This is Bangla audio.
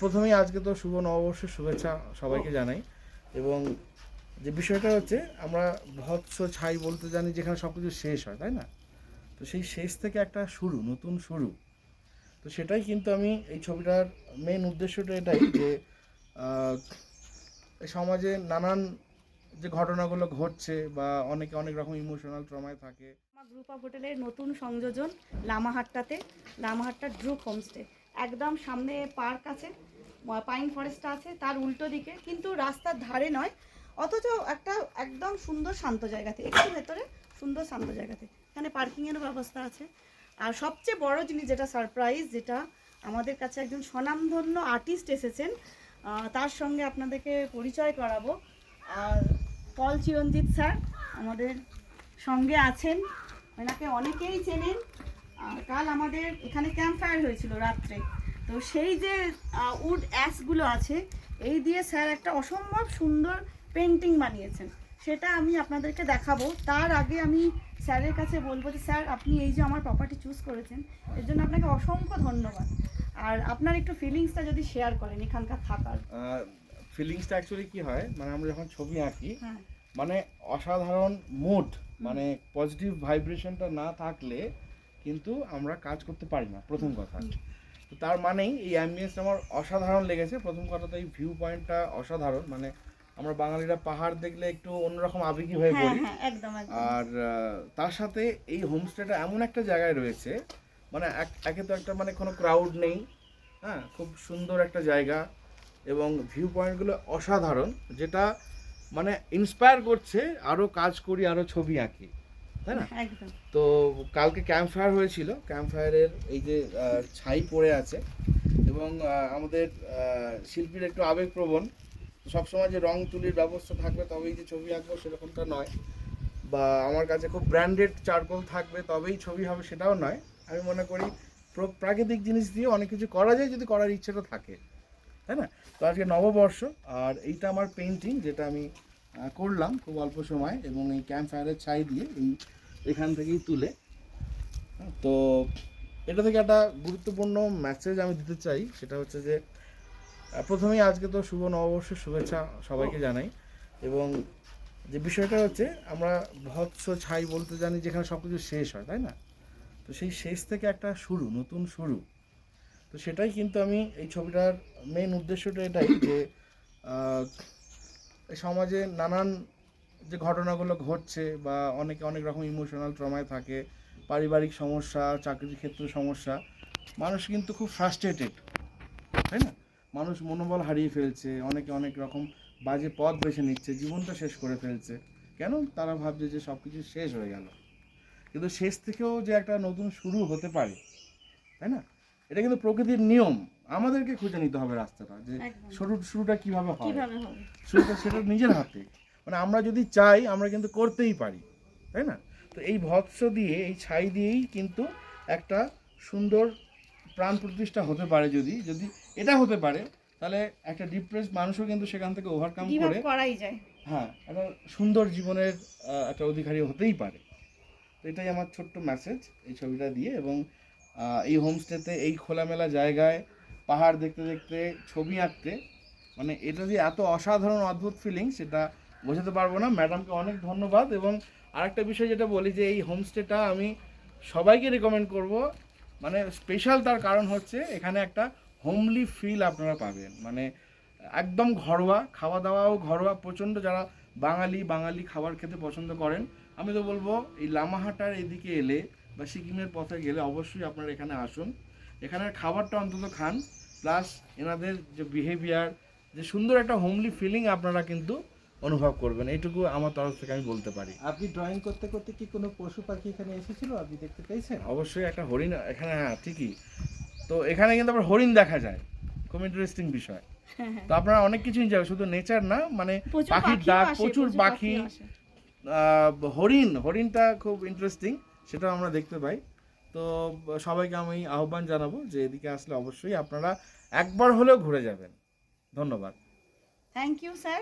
প্রথমেই আজকে তো শুভ নববর্ষের শুভেচ্ছা সবাইকে জানাই। এবং যে বিষয়টা হচ্ছে, আমরা ভৎস ছাই বলতে জানি যেখানে সব কিছু শেষ হয়, তাই না? তো সেই শেষ থেকে একটা শুরু, নতুন শুরু। তো সেটাই কিন্তু আমি এই ছবিটার মেন উদ্দেশ্যটা এটাই যে সমাজে নানান যে ঘটনাগুলো ঘটছে বা অনেকে অনেক রকম ইমোশনাল ট্রমায় থাকে। আমার গ্রুপ অফ হোটেলের নতুন সংযোজন লামাহাট্টাতে লামাহাট্টা ড্রুপ হোমস্টে একদম সামনে পার্ক আছে পাইন ফরেস্ট আছে, তার উল্টো দিকে, কিন্তু রাস্তার ধারে নয়, অথচ একটা একদম সুন্দর শান্ত জায়গাতে, একটু ভেতরে সুন্দর শান্ত জায়গাতে। এখানে পার্কিংয়েরও ব্যবস্থা আছে। আর সবচেয়ে বড় জিনিস যেটা সারপ্রাইজ যেটা আমাদের কাছে একজন স্বনামধন্য আর্টিস্ট এসেছেন তার সঙ্গে আপনাদেরকে পরিচয় করাবো। আর পল চিরঞ্জিত স্যার আমাদের সঙ্গে আছেন। ওনাকে অনেকেই চেনেন। কাল আমাদের এখানে ক্যাম্প ফায়ার হয়েছিল রাত্রে। তো সেই যে উড অ্যাসগুলো আছে এই দিয়ে স্যার একটা অসম্ভব সুন্দর পেন্টিং বানিয়েছেন। সেটা আমি আপনাদেরকে দেখাবো। তার আগে আমি স্যারের কাছে বলব যে স্যার আপনি এই যে আমার প্রপার্টি চুজ করেছেন এর জন্য আপনাকে অসংখ্য ধন্যবাদ। আর আপনার একটু ফিলিংসটা যদি শেয়ার করেন এখানকার থাকার। ফিলিংসটা অ্যাকচুয়ালি কি হয় মানে আমরা যখন ছবি আঁকি হ্যাঁ। মানে অসাধারণ মুড মানে পজিটিভ ভাইব্রেশনটা না থাকলে কিন্তু আমরা কাজ করতে পারি না প্রথম কথা। তো তার মানেই এই অ্যাম্বিয়েন্সটা আমার অসাধারণ লেগেছে। প্রথম কথা তো এই ভিউ পয়েন্টটা অসাধারণ মানে আমরা বাঙালিরা পাহাড় দেখলে একটু অন্যরকম আবেগী হয়ে হ্যাঁ পড়ি। হ্যাঁ আর তার সাথে এই হোমস্টেটা এমন একটা জায়গায় রয়েছে মানে এক- একে তো একটা মানে কোনো ক্রাউড নেই হ্যাঁ খুব সুন্দর একটা জায়গা এবং ভিউ পয়েন্টগুলো অসাধারণ যেটা মানে ইন্সপায়ার করছে আরও কাজ করি আরও ছবি আঁকি। তাই না? তো কালকে ক্যাম্প ফায়ার হয়েছিল। ক্যাম্প ফায়ারের এই যে ছাই পড়ে আছে এবং আমাদের শিল্পীর একটু আবেগপ্রবণ। সবসময় যে রং তুলির ব্যবস্থা থাকবে তবেই যে ছবি আঁকবো সেরকমটা নয়। বা আমার কাছে খুব ব্র্যান্ডেড চারকোল থাকবে তবেই ছবি হবে সেটাও নয়। আমি মনে করি প্র- প্রাকৃতিক জিনিস দিয়ে অনেক কিছু করা যায় যদি করার ইচ্ছেটা থাকে। তাই না? তো আজকে নববর্ষ আর এইটা আমার পেন্টিং যেটা আমি করলাম খুব অল্প সময় এবং এই ক্যাম্প ফায়ারের ছাই দিয়ে এই এখান থেকেই তুলে। তো এটা থেকে একটা গুরুত্বপূর্ণ মেসেজ আমি দিতে চাই, সেটা হচ্ছে যে প্রথমেই আজকে তো শুভ নববর্ষের শুভেচ্ছা সবাইকে জানাই। এবং যে বিষয়টা হচ্ছে, আমরা ভৎস ছাই বলতে জানি যেখানে সব কিছু শেষ হয়, তাই না? তো সেই শেষ থেকে একটা শুরু, নতুন শুরু। তো সেটাই কিন্তু আমি এই ছবিটার মেন উদ্দেশ্যটা এটাই যে সমাজে নানান যে ঘটনাগুলো ঘটছে বা অনেকে অনেক রকম ইমোশনাল ট্রমায় থাকে পারিবারিক সমস্যা চাকরির ক্ষেত্রে সমস্যা মানুষ কিন্তু খুব ফ্রাস্ট্রেটেড তাই না? মানুষ মনোবল হারিয়ে ফেলছে অনেকে অনেক রকম বাজে পথ বেছে নিচ্ছে জীবনটা শেষ করে ফেলছে। কেন? তারা ভাবছে যে সব কিছু শেষ হয়ে গেল। কিন্তু শেষ থেকেও যে একটা নতুন শুরু হতে পারে তাই না? এটা কিন্তু প্রকৃতির নিয়ম। আমাদেরকে খুঁজে নিতে হবে রাস্তাটা যে। শুরু শুরুটা কীভাবে হয়? শুরুটা সেটা নিজের হাতে। মানে আমরা যদি চাই আমরা কিন্তু করতেই পারি তাই না? তো এই ভৎস দিয়ে এই ছাই দিয়েই কিন্তু একটা সুন্দর প্রাণ প্রতিষ্ঠা হতে পারে যদি যদি এটা হতে পারে তাহলে একটা ডিপ্রেস মানুষও কিন্তু সেখান থেকে ওভারকাম করে করাই যায়। হ্যাঁ একটা সুন্দর জীবনের একটা অধিকারী হতেই পারে। তো এটাই আমার ছোট্ট মেসেজ এই ছবিটা দিয়ে এবং এই হোমস্টেতে এই খোলামেলা জায়গায় পাহাড় দেখতে দেখতে ছবি আঁকতে মানে এটা যে এত অসাধারণ অদ্ভুত ফিলিং সেটা বোঝাতে পারব না। ম্যাডামকে অনেক ধন্যবাদ এবং আরেকটা বিষয় যেটা বলি যে এই হোমস্টেটা আমি সবাইকে রেকমেন্ড করব। মানে স্পেশাল তার কারণ হচ্ছে এখানে একটা হোমলি ফিল আপনারা পাবেন। মানে একদম ঘরোয়া খাওয়া দাওয়াও ঘরোয়া। প্রচণ্ড যারা বাঙালি বাঙালি খাবার খেতে পছন্দ করেন, আমি তো বলব এই লামাহাটার এদিকে এলে বা সিকিমের পথে গেলে অবশ্যই আপনারা এখানে আসুন। এখানের খাবারটা অন্তত খান, প্লাস এনাদের যে বিহেভিয়ার যে সুন্দর একটা হোমলি ফিলিং আপনারা কিন্তু অনুভব করবেন। এইটুকু আমার তরফ থেকে আমি বলতে পারি। আপনি ড্রয়িং করতে করতে কি কোনো পশু পাখি এখানে এসেছিল? আপনি দেখতে পেয়েছেন? অবশ্যই একটা হরিণ এখানে হ্যাঁ ঠিকই। তো এখানে কিন্তু আবার হরিণ দেখা যায়। খুব ইন্টারেস্টিং বিষয়। তো আপনারা অনেক কিছুই যাবে শুধু নেচার না মানে পাখির ডাক প্রচুর পাখি। আহ, হরিণ হরিণটা খুব ইন্টারেস্টিং সেটাও আমরা দেখতে পাই। তো সবাইকে আমি আহ্বান জানাব যে এদিকে আসলে অবশ্যই আপনারা একবার হলেও ঘুরে যাবেন। ধন্যবাদ। Thank you sir